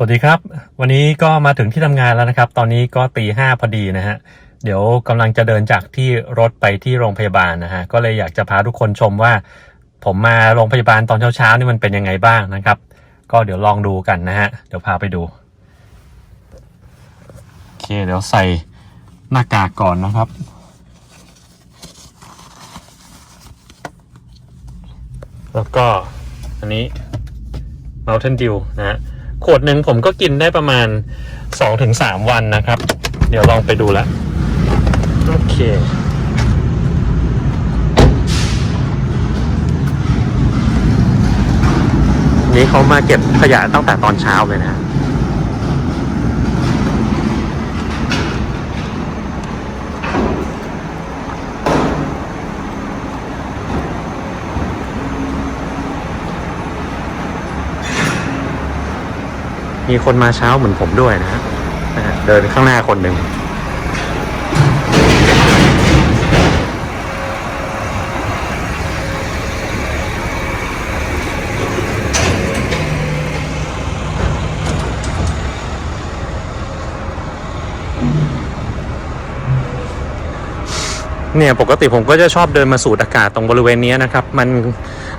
สวัสดีครับ วันนี้ก็มาถึงที่ทำงานแล้วนะครับ ตอนนี้ก็ตีห้าพอดีนะฮะ เดี๋ยวกำลังจะเดินจากที่รถไปที่โรงพยาบาลนะฮะ ก็เลยอยากจะพาทุกคนชมว่า ผมมาโรงพยาบาลตอนเช้าๆนี่มันเป็นยังไงบ้างนะครับ ก็เดี๋ยวลองดูกันนะฮะ เดี๋ยวพาไปดู โอเค เดี๋ยวใส่หน้ากากก่อนนะครับ แล้วก็อันนี้ Mountain Dew นะฮะ ขวดหนึ่งผมก็กินได้ประมาณ 2-3 วันนะครับ เดี๋ยวลองไปดูแล้วโอเคนี้เขามาเก็บขยะตั้งแต่ตอนเช้าเลยนะ มีคนมาเช้าเหมือนผมด้วยนะฮะเดินข้างหน้าคนหนึ่งเนี่ยปกติผมก็จะชอบเดินมาสูดอากาศตรงบริเวณนี้นะครับ มัน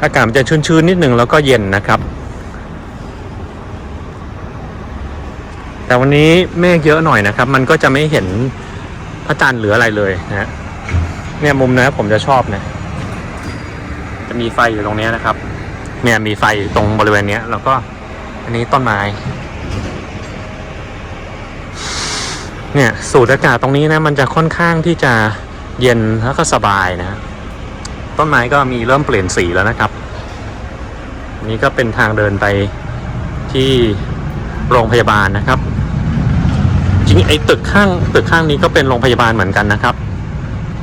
อากาศมันจะชื้นๆนิดหนึ่งแล้วก็เย็นนะครับ แต่วันนี้เมฆเยอะหน่อยนะครับ มันก็จะไม่เห็นพระจันทร์หรืออะไรเลยนะเนี่ยมุมนะผมจะชอบนะจะมีไฟอยู่ตรงเนี้ยนะครับ เนี่ยมีไฟอยู่ตรงบริเวณเนี้ยแล้วก็อันนี้ต้นไม้ เนี่ยสูดอากาศตรงนี้นะ มันจะค่อนข้างที่จะเย็นแล้วก็สบายนะ ต้นไม้ก็มีเริ่มเปลี่ยนสีแล้วนะครับนนี้ก็เป็นทางเดินไปที่โรงพยาบาลนะครับ ริงๆไอ้ตึกข้างตึกข้างนี้ก็เป็นโรงพยาบาลเหมือนกันนะครับ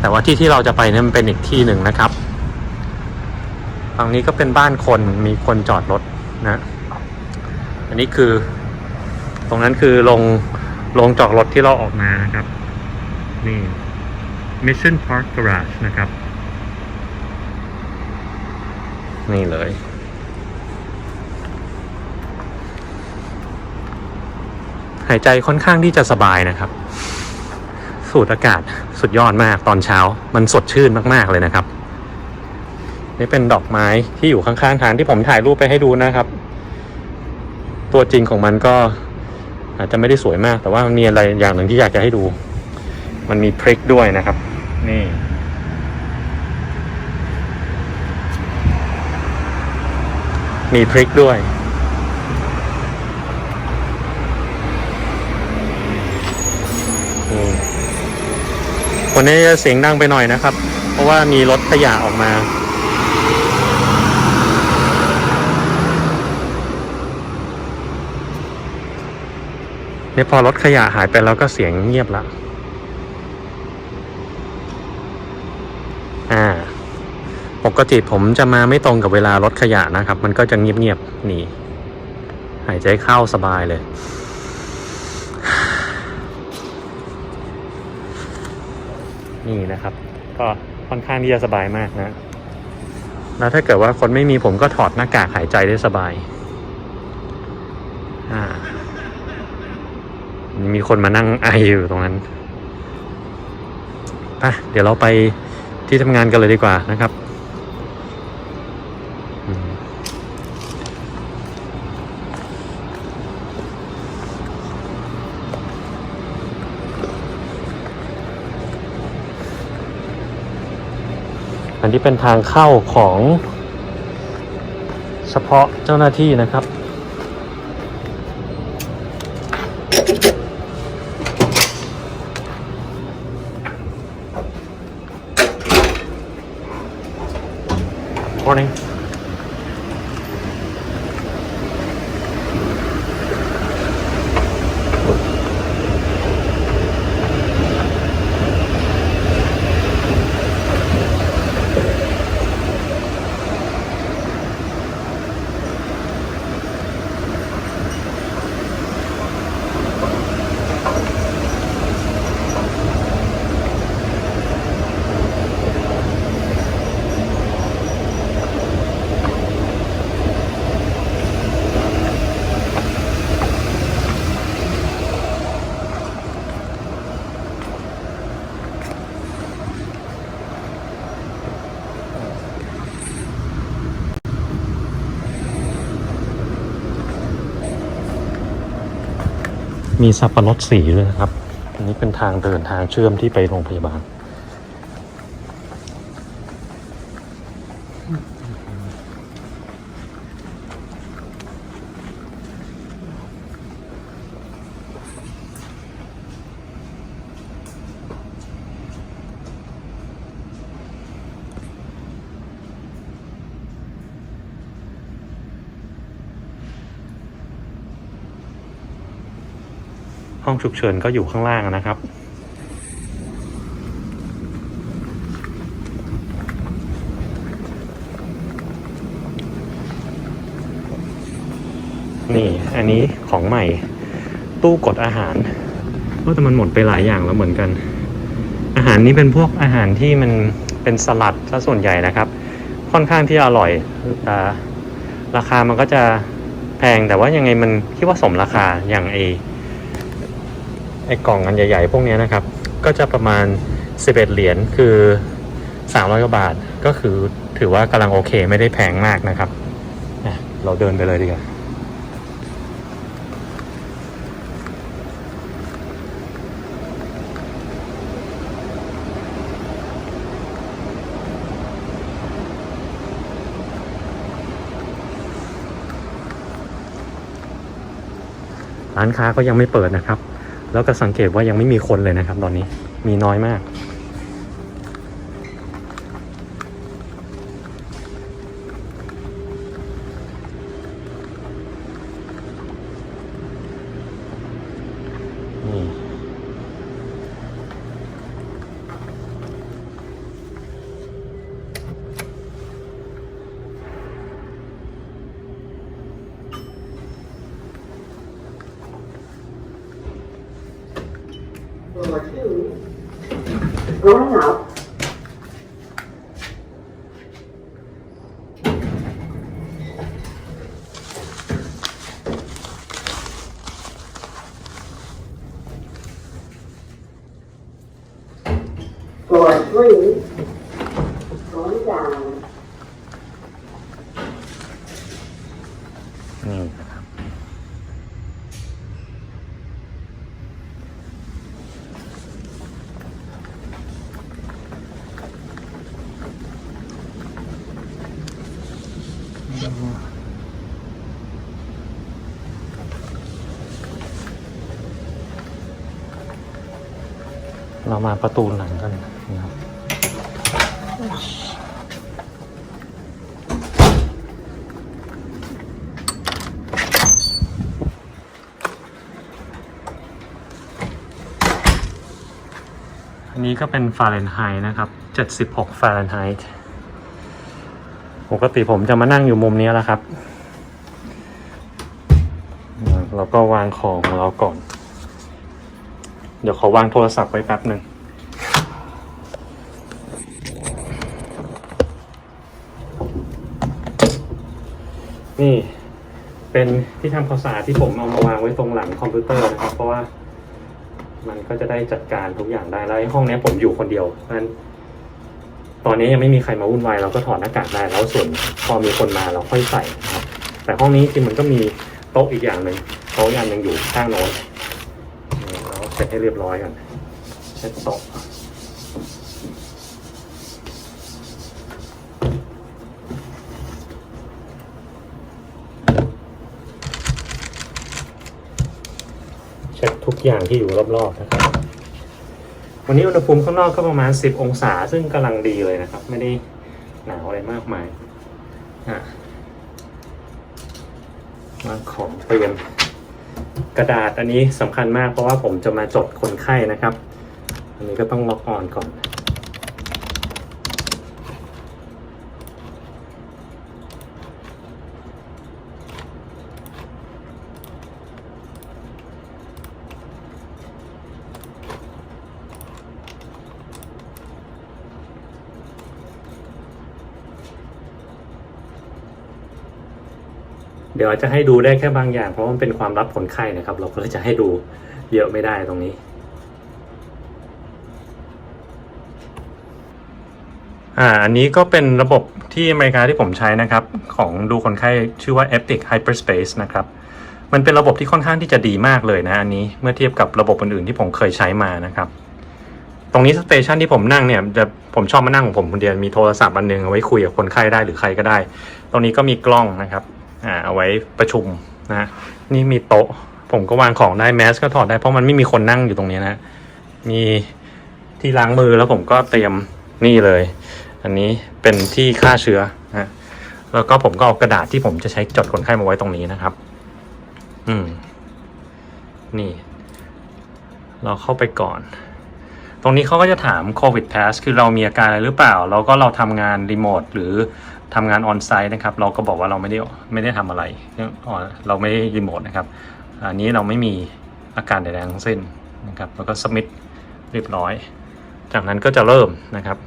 แต่ว่าที่ที่เราจะไปเนี่ยมันเป็นอีกที่หนึ่งนะครับฝั่งนี้ก็เป็นบ้านคนมีคนจอดรถนะ อันนี้คือ ตรงนั้นคือลงลงจอดรถที่เราออกมานะครับ นี่ Mission Park Garage นะครับ นี่เลย หายใจค่อนข้างที่จะสบายนะครับ สูดอากาศสุดยอดมากตอนเช้า มันสดชื่นมากๆเลยนะครับ นี่เป็นดอกไม้ที่อยู่ข้างๆทางที่ผมถ่ายรูปไปให้ดูนะครับ ตัวจริงของมันก็อาจจะไม่ได้สวยมาก แต่ว่ามันมีอะไรอย่างหนึ่งที่อยากจะให้ดู มันมีพริกด้วยนะครับ นี่มีพริกด้วย วันนี้จะเสียงดังไปหน่อยนะครับ เพราะว่ามีรถขยะออกมาเนี่ยพอรถขยะหายไปแล้วก็เสียงเงียบละ อ่า ปกติผมจะมาไม่ตรงกับเวลารถขยะนะครับ มันก็จะเงียบๆนี่ หายใจเข้าสบายเลย นี่นะครับ ก็ค่อนข้างที่จะสบายมากนะ แล้วถ้าเกิดว่าคนไม่มีผมก็ถอดหน้ากากหายใจได้สบาย อ่ามีคนมานั่งไออยู่ตรงนั้นไปเดี๋ยวเราไปที่ทำงานกันเลยดีกว่านะครับ นี้เป็นทางเข้าของเฉพาะเจ้าหน้าที่นะครับ มีสับปะรดสีด้วยนะครับ อันนี้เป็นทางเดินทางเชื่อมที่ไปโรงพยาบาล องฉุกเฉินก็อยู่ข้างล่างนะครับ นี่อันนี้ของใหม่ตู้กดอาหารก็แต่มันหมดไปหลายอย่างแล้วเหมือนกัน อาหารนี้เป็นพวกอาหารที่มันเป็นสลัดซะส่วนใหญ่นะครับ ค่อนข้างที่อร่อยอ่ราคามันก็จะแพงแต่ว่ายังไงมันคิดว่าสมราคาอย่างไอ ไอ้กล่องอันใหญ่ ๆ พวกนี้นะครับ ก็จะประมาณ 11 เหรียญคือ 300กว่าบาทก็คือถือว่ากำลังโอเคไม่ได้แพงมากนะครับ เราเดินไปเลยดีกว่าร้านค้าก็ยังไม่เปิดนะครับ แล้วก็สังเกตว่ายังไม่มีคนเลยนะครับ ตอนนี้มีน้อยมาก going out เรามาประตูหลังกันนะครับอันนี้ก็เป็นฟาเรนไฮต์นะครับ 76 ฟาเรนไฮต์ ปกติผมจะมานั่งอยู่มุมนี้แหล้วครับ เราก็วางของของเราก่อน ดี๋ยวขอวางโทรศัพท์ไว้แป๊บหนึ่งนี่เป็นที่ทำความสะอาดที่ผมเอามาวางไว้ตรงหลังคอมพิวเตอร์นะครับ เพราะว่ามันก็จะได้จัดการทุกอย่างได้แล้วห้องนี้ผมอยู่คนเดียวนั้นตอนนี้ยังไม่มีใครมาวุ่นวายเราก็ถอดหน้ากากได้แล้วส่วนพอมีคนมาเราค่อยใส่นะครับ แต่ห้องนี้จริงมันก็มีโต๊ะอีกอย่างหนึ่งโต๊ะอย่างหนึ่งอยู่ข้างโน้น เสร็จให้เรียบร้อยก่อนเช็ดโต๊ะเช็ดทุกอย่างที่อยู่รอบๆนะครับ วันนี้อุณหภูมิข้างนอกก็ประมาณ 10 องศา ซึ่งกำลังดีเลยนะครับ ไม่ได้หนาวอะไรมากมายอะวางของเตรียม กระดาษอันนี้สำคัญมากเพราะว่าผมจะมาจดคนไข้นะครับ อันนี้ก็ต้องล็อกออนก่อน เดี๋ยวจะให้ดูได้แค่บางอย่าง เพราะมันเป็นความลับคนไข้นะครับ เราก็เลยจะให้ดูเยอะไม่ได้ตรงนี้อ่าอันนี้ก็เป็นระบบที่อเมริกาที่ผมใช้นะครับ ของดูคนไข้ชื่อว่า Epic Hyperspace นะครับ มันเป็นระบบที่ค่อนข้างที่จะดีมากเลยนะอันนี้เมื่อเทียบกับระบบอื่นๆที่ผมเคยใช้มานะครับ ตรงนี้สเตชันที่ผมนั่งเนี่ยจะผมชอบมานั่งของผมคนเดียวมีโทรศัพท์อันหนึงเอาไว้คุยกับคนไข้ได้หรือใครก็ได้ ตรงนี้ก็มีกล้องนะครับ อ่าเอาไว้ประชุมนะนี่มีโต๊ะ ผมก็วางของได้แมสก็ถอดได้เพราะมันไม่มีคนนั่งอยู่ตรงนี้นะมีที่ล้างมือแล้วผมก็เตรียมนี่เลย อันนี้เป็นที่ฆ่าเชื้อนะแล้วก็ผมก็เอากระดาษที่ผมจะใช้จดคนไข้มาไว้ตรงนี้นะครับ อืม นี่ เราเข้าไปก่อน ตรงนี้เขาก็จะถาม COVID pass คือเรามีอาการอะไรหรือเปล่า แล้วก็เราทำงานรีโมทหรือ ทำงานออนไซต์นะครับ เราก็บอกว่าเราไม่ได้ไม่ได้ทำอะไรอ๋อเราไม่ได้รีโมทนะครับ อันนี้เราไม่มีอาการใดๆทั้งสิ้นนะครับ แล้วก็สมิ t เรียบร้อย จากนั้นก็จะเริ่มนะครับ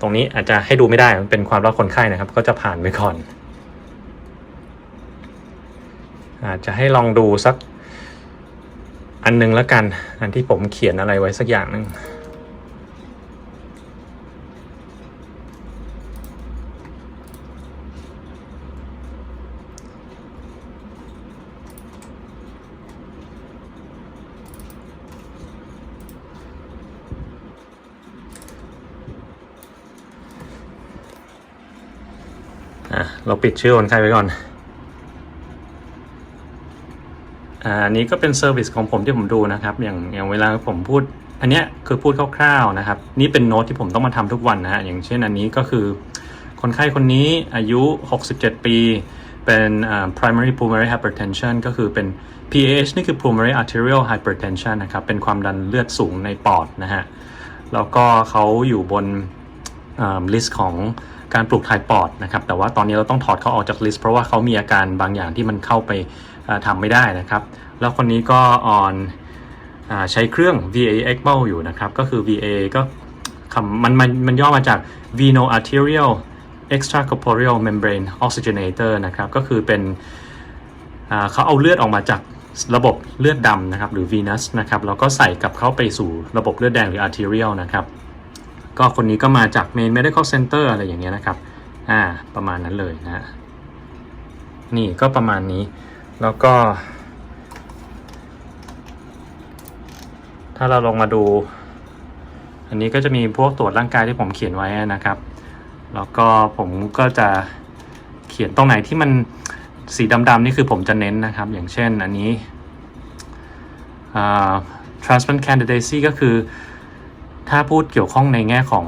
ตรงนี้อาจจะให้ดูไม่ได้ มันเป็นความลับคนไข้นะครับ ก็จะผ่านไปก่อน อาจจะให้ลองดูสักอันหนึงแล้วกัน อันที่ผมเขียนอะไรไว้สักอย่างหนึ่ง อะ เราปิดชื่อคนไข้ไว้ก่อนอ่าอันนี้ก็เป็นเซอร์วิสของผมที่ผมดูนะครับ อย่างอย่างเวลาผมพูด อันเนี้ยคือพูดคร่าวๆนะครับ นี่เป็นโน้ตที่ผมต้องมาทำทุกวันนะฮะ อย่างเช่นอันนี้ก็คือ คนไข้คนนี้อายุ 67 ปี เป็น primary pulmonary hypertension ก็คือเป็น PAH นี่คือ pulmonary arterial hypertension นะครับ เป็นความดันเลือดสูงในปอดนะฮะ แล้วก็เขาอยู่บนลิสต์ของ การปลูกถ่ายปอดนะครับแต่ว่าตอนนี้เราต้องถอดเขาออกจากลิสต์เพราะว่าเขามีอาการบางอย่างที่มันเข้าไปอ่าทำไม่ได้นะครับ แล้วคนนี้ก็ออนใช้เครื่อง VA ECMO อยู่นะครับ ก็คือ VA ก็คำมันมันมันย่อมาจาก Veno Arterial Extracorporeal Membrane Oxygenator นะครับ ก็คือเป็นเขาเอาเลือดออกมาจากระบบเลือดดำนะครับ หรือ venous นะครับ แล้วก็ใส่กลับเข้าไปสู่ระบบเลือดแดงหรือ arterial นะครับ ก็คนนี้ก็มาจาก main medical center อะไรอย่างเงี้ยนะครับ อ่า ประมาณนั้นเลยนะฮะนี่ก็ประมาณนี้ แล้วก็ ถ้าเราลงมาดู อันนี้ก็จะมีพวกตรวจร่างกายที่ผมเขียนไว้นะครับ แล้วก็ผมก็จะเขียนตรงไหนที่มันสีดำๆนี่คือผมจะเน้นนะครับ อย่างเช่นอันนี้อ่า transplant candidacy ก็คือ ถ้าพูดเกี่ยวข้องในแง่ของ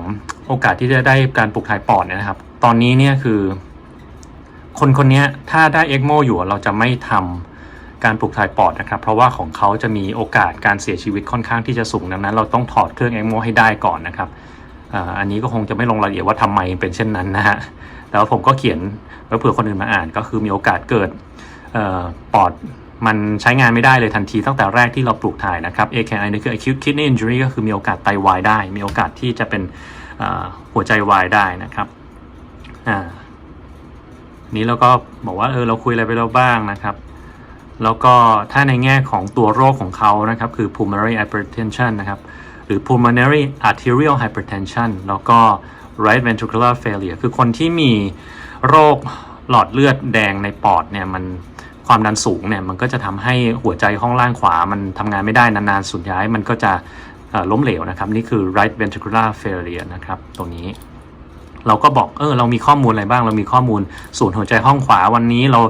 โอกาสที่จะได้การปลูกถ่ายปอดเนี่ยนะครับ ตอนนี้เนี่ยคือ คนคนนี้ถ้าได้เอ็กโมอยู่เราจะไม่ทำการปลูกถ่ายปอดนะครับ เพราะว่าของเขาจะมีโอกาสการเสียชีวิตค่อนข้างที่จะสูงดังนั้น เราต้องถอดเครื่องเอ็กโมให้ได้ก่อนนะครับอันนี้ก็คงจะไม่ลงรายละเอียดว่าทำไมเป็นเช่นนั้นนะฮะแล้วผมก็เขียนไว้เผื่อคนอื่นมาอ่านก็คือมีโอกาสเกิดออปอด มันใช้งานไม่ได้เลยทันทีตั้งแต่แรกที่เราปลูกถ่ายนะครับ AKI นี่คือ acute kidney injury ก็คือมีโอกาสไตวายได้ มีโอกาสที่จะเป็นหัวใจวายได้นะครับอ่านี้เราก็บอกว่าเออเราคุยอะไรไปแล้วบ้างนะครับ แล้วก็ถ้าในแง่ของตัวโรคของเขานะครับ คือ pulmonary hypertension นะครับ หรือ pulmonary arterial hypertension แล้วก็ right ventricular failure คือคนที่มีโรคหลอดเลือดแดงในปอดเนี่ยมัน ความดันสูงเนี่ยมันก็จะทำให้หัวใจห้องล่างขวามันทำงานไม่ได้นานๆสุดท้ายมันก็จะล้มเหลวนะครับ นี่คือ right ventricular failure นะครับตรงนี้ เราก็บอกเออเรามีข้อมูลอะไรบ้าง เรามีข้อมูลศูนย์หัวใจห้องขวาวันนี้เรา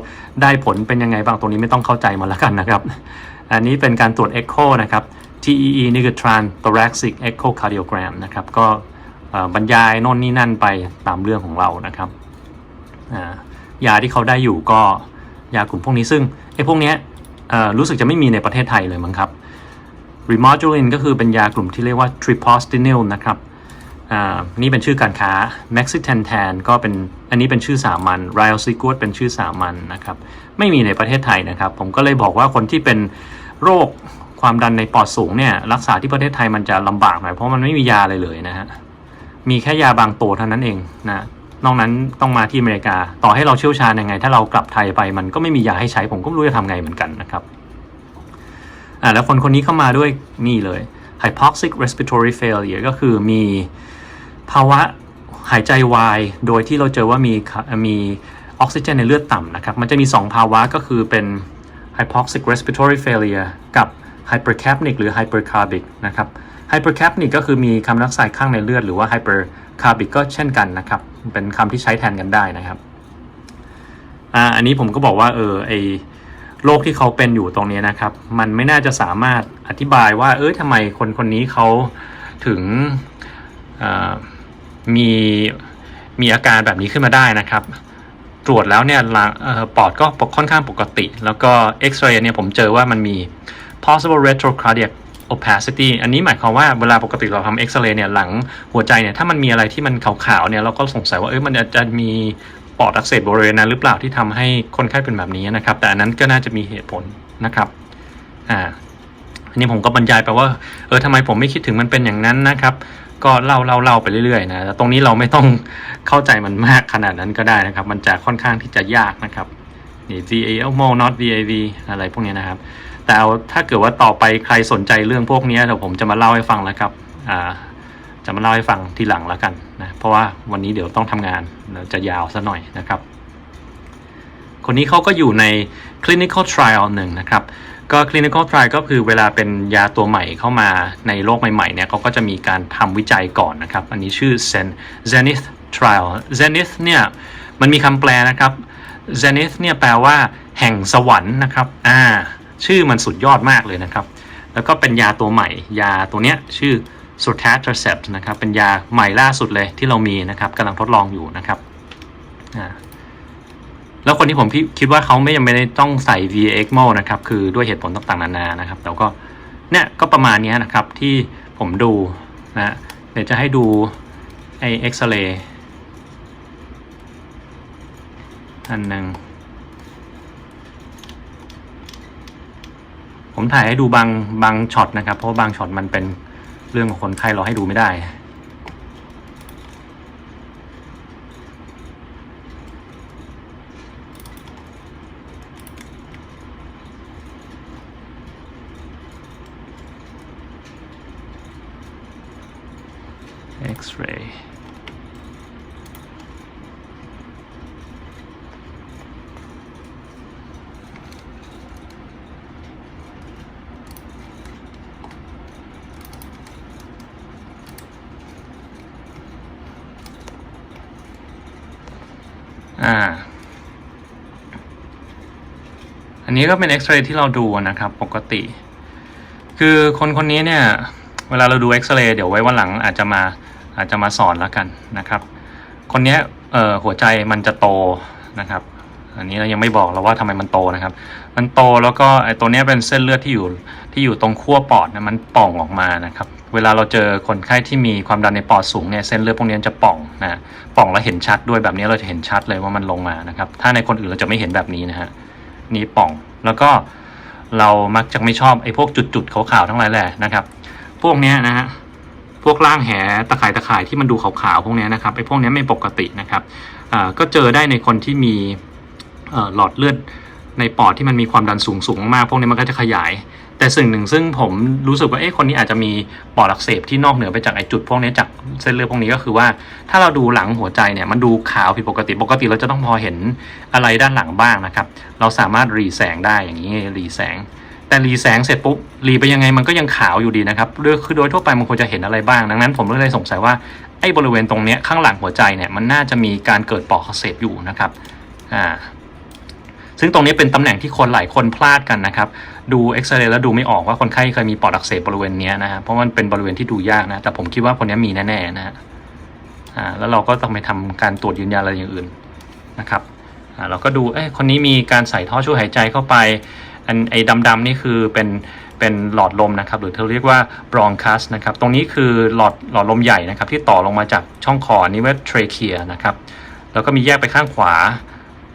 ได้ผลเป็นยังไงบ้างตรงนี้ไม่ต้องเข้าใจมาแล้วกันนะครับ อันนี้เป็นการตรวจ Echo นะครับ TEE นี่คือ Trans Thoracic Echocardiogram นะครับก็บรรยายโน่นนี่นั่นไปตามเรื่องของเรานะครับยาที่เขาได้อยู่ก็ ยากลุ่มพวกนี้ซึ่งไอ้พวกเนี้ยรู้สึกจะไม่มีในประเทศไทยเลยมั้งครับ Remodulin ก็คือเป็นยากลุ่มที่เรียกว่า Treprostinil นะครับอ่านี่เป็นชื่อการค้า Maxitantan ก็เป็นอันนี้เป็นชื่อสามัญ r i o s i g u r เป็นชื่อสามัญนะครับ ไม่มีในประเทศไทยนะครับ ผมก็เลยบอกว่าคนที่เป็นโรคความดันในปอดสูงเนี่ยรักษาที่ประเทศไทยมันจะลำบากหน่อยเพราะมันไม่มียาอะไรเลยนะฮะ มีแค่ยาบางตัวเท่านั้นเองนะ นอกนั้นต้องมาที่อเมริกา ต่อให้เราเชี่ยวชาญยังไง ถ้าเรากลับไทยไปมันก็ไม่มียาให้ใช้ผมก็ไม่รู้จะทำไงเหมือนกันนะครับอ่าแล้วคนคนนี้เข้ามาด้วยนี่เลย hypoxic respiratory failure ก็คือมีภาวะหายใจวาย โดยที่เราเจอว่ามีมีออกซิเจนในเลือดต่ำนะครับ มันจะมี 2 ภาวะก็คือเป็น hypoxic respiratory failure กับ hypercapnic หรือ hypercarbic นะครับ hypercapnic ก็คือมีคาร์บอนไดออกไซด์ข้างในเลือดหรือว่า hyper hypercarbic ก็เช่นกันนะครับ เป็นคำที่ใช้แทนกันได้นะครับอ่าอันนี้ผมก็บอกว่าเออไอโรคที่เขาเป็นอยู่ตรงนี้นะครับ มันไม่น่าจะสามารถอธิบายว่า เออทำไมคนคนนี้เขาถึงมีมีอาการแบบนี้ขึ้นมาได้นะครับ ตรวจแล้วเนี่ยปอดก็ค่อนข้างปกติ แล้วก็เอ็กซเรย์เนี่ยผมเจอว่ามันมี possible retrocardiac opacity อันนี้หมายความว่าเวลาปกติเราทำเอ็กซเรย์เนี่ยหลังหัวใจเนี่ยถ้ามันมีอะไรที่มันขาวๆเนี่ยเราก็สงสัยว่าเอ้ยมันอาจจะมีปอดอักเสบบริเวณนั้นหรือเปล่าที่ทำให้คนไข้เป็นแบบนี้นะครับ แต่อันนั้นก็น่าจะมีเหตุผลนะครับอ่าอันนี้ผมก็บรรยายไปว่าเออทำไมผมไม่คิดถึงมันเป็นอย่างนั้นนะครับก็เล่าเล่าเล่าไปเรื่อยๆนะแต่ตรงนี้เราไม่ต้องเข้าใจมันมากขนาดนั้นก็ได้นะครับ มันจะค่อนข้างที่จะยากนะครับนี่ VAL mo not VAV อะไรพวกนี้นะครับ แต่เอาถ้าเกิดว่าต่อไปใครสนใจเรื่องพวกนี้เดี๋ยวผมจะมาเล่าให้ฟังแล้วครับอ่าจะมาเล่าให้ฟังทีหลังแล้วกันนะเพราะว่าวันนี้เดี๋ยวต้องทำงานจะยาวซะหน่อยนะครับ คนนี้เขาก็อยู่ใน clinical trial หนึ่งนะครับก็ clinical trial ก็คือเวลาเป็นยาตัวใหม่เข้ามาในโลกใหม่ๆเนี่ยเขาก็จะมีการทำวิจัยก่อนนะครับ อันนี้ชื่อ Zen Zenith trial Zenith เนี่ยมันมีคำแปลนะครับ Zenith เนี่ยแปลว่าแห่งสวรรค์นะครับอ่า ชื่อมันสุดยอดมากเลยนะครับ แล้วก็เป็นยาตัวใหม่ ยาตัวเนี้ยชื่อ s o t a t r e c e p t นะครับ เป็นยาใหม่ล่าสุดเลยที่เรามีนะครับกำลังทดลองอยู่นะครับแล้วคนที่ผมคิดว่าเขาไม่ยังไม่ได้ต้องใส่ v x m o นะครับ คือด้วยเหตุผลต่างๆนานานะครับ แต่ก็เนี่ยก็ประมาณนี้นะครับที่ผมดูนะเดี๋ยวจะให้ดูไอเอ็กซเรย์อันหนึ่ง ผมถ่ายให้ดูบางบางช็อตนะครับ เพราะบางช็อตมันเป็นเรื่องของคนไข้เราให้ดูไม่ได้ X-ray อ่า อั นนี้ก็เป็นเอ็กซเรย์ที่เราดูนะครับ ปกติ คือคนคนนี้เนี่ย เวลาเราดูเอ็กซเรย์เดี๋ยวไว้วันหลังอาจจะมาอาจจะมาสอนแล้วกันนะครับ คนนี้หัวใจมันจะโตนะครับ อันนี้เรายังไม่บอกเราว่าทำไมมันโตนะครับ มันโตแล้วก็ไอ้ตัวนี้เป็นเส้นเลือดที่อยู่ที่อยู่ตรงขั้วปอดนะมันป่องออกมานะครับ เวลาเราเจอคนไข้ที่มีความดันในปอดสูงเนี่ยเส้นเลือดพวกนี้จะป่องนะป่องแล้วเห็นชัดด้วยแบบนี้เราจะเห็นชัดเลยว่ามันลงมานะครับ ถ้าในคนอื่นเราจะไม่เห็นแบบนี้นะฮะ นี่ป่อง แล้วก็เรามักจะไม่ชอบไอ้พวกจุดๆขาวๆทั้งหลายแหละนะครับ พวกเนี้ยนะฮะพวกร่างแหตะข่ายตะข่ายที่มันดูขาวๆพวกนี้นะครับไอ้พวกนี้ไม่ปกตินะครับอ่าก็เจอได้ในคนที่มีหลอดเลือดในปอดที่มันมีความดันสูงสูงมากๆพวกนี้มันก็จะขยาย แต่สิ่งหนึ่งซึ่งผมรู้สึกว่าเอ๊ะคนนี้อาจจะมีปอดอักเสบที่นอกเหนือไปจากไอ้จุดพวกนี้จากเส้นเลือดพวกนี้ก็คือว่า ถ้าเราดูหลังหัวใจเนี่ยมันดูขาวผิดปกติปกติเราจะต้องพอเห็นอะไรด้านหลังบ้างนะครับ เราสามารถรีแสงได้อย่างนี้รีแสง แต่รีแสงเสร็จปุ๊บรีไปยังไงมันก็ยังขาวอยู่ดีนะครับโดยคือโดยทั่วไปมันควรจะเห็นอะไรบ้างดังนั้น ผมเลยสงสัยว่าไอ้บริเวณตรงเนี้ยข้างหลังหัวใจเนี่ยมันน่าจะมีการเกิดปอดอักเสบอยู่นะครับอ่า ซึ่งตรงนี้เป็นตำแหน่งที่คนหลายคนพลาดกันนะครับ ดูเอ็กซเรย์แล้วดูไม่ออกว่าคนไข้เคยมีปอดอักเสบบริเวณนี้นะฮะเพราะมันเป็นบริเวณที่ดูยากนะ แต่ผมคิดว่าคนนี้มีแน่ๆนะฮะอ่าแล้วเราก็ต้องไปทำการตรวจยืนยันอะไรอย่างอื่นนะครับอ่าเราก็ดูเอ้ยคนนี้มีการใส่ท่อช่วยหายใจเข้าไป อันไอ้ดำๆนี่คือเป็นเป็นหลอดลมนะครับ หรือเขาเรียกว่าบรองคัสนะครับ ตรงนี้คือหลอดหลอดลมใหญ่นะครับ ที่ต่อลงมาจากช่องคอนนี้ว่า trachea นะครับ แล้วก็มีแยกไปข้างขวา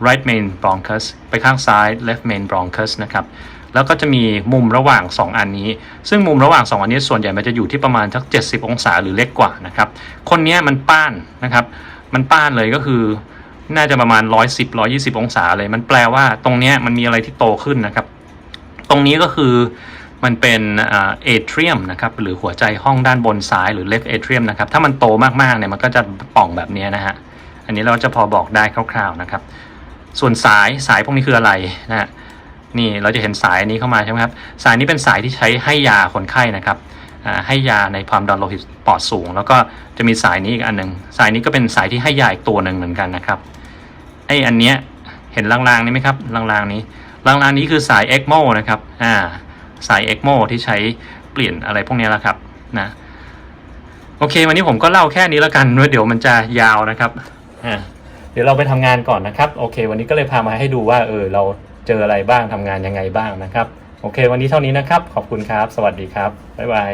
right main bronchus ไปข้างซ้าย left main bronchus นะครับ แล้วก็จะมีมุมระหว่าง 2 อันนี้ ซึ่งมุมระหว่าง 2 อันนี้ส่วนใหญ่มันจะอยู่ที่ประมาณสัก 70 องศาหรือเล็กกว่านะครับ คนนี้มันป้านนะครับ มันป้านเลยก็คือน่าจะประมาณ 110 120 องศาเลย มันแปลว่าตรงนี้มันมีอะไรที่โตขึ้นนะครับ ตรงนี้ก็คือมันเป็นเอเทรียมนะครับหรือหัวใจห้องด้านบนซ้ายหรือ left atrium นะครับ ถ้ามันโตมากๆเนี่ยมันก็จะป่องแบบนี้นะฮะ อันนี้เราจะพอบอกได้คร่าวๆนะครับ ส่วนสายสายพวกนี้คืออะไรนะฮะนี่เราจะเห็นสายนี้เข้ามาใช่ไหมครับ สายนี้เป็นสายที่ใช้ให้ยาคนไข้นะครับให้ยาในความดันโลหิตปอดสูง แล้วก็จะมีสายนี้อีกอันหนึ่งสายนี้ก็เป็นสายที่ให้ยาอีกตัวหนึ่งเหมือนกันนะครับไออันเนี้ยเห็นลางๆนี่ไหมครับลางๆนี้ลางๆนี้คือสาย ECMO นะครับอ่าสาย ECMO ที่ใช้เปลี่ยนอะไรพวกนี้แหละครับนะโอเค วันนี้ผมก็เล่าแค่นี้แล้วกันเดี๋ยวมันจะยาวนะครับอ่า ดี๋ยวเราไปทำงานก่อนนะครับโอเค วันนี้ก็เลยพามาให้ดูว่าเออเราเจออะไรบ้างทำงานยังไงบ้างนะครับ โอเค วันนี้เท่านี้นะครับ ขอบคุณครับ สวัสดีครับบ๊ายบาย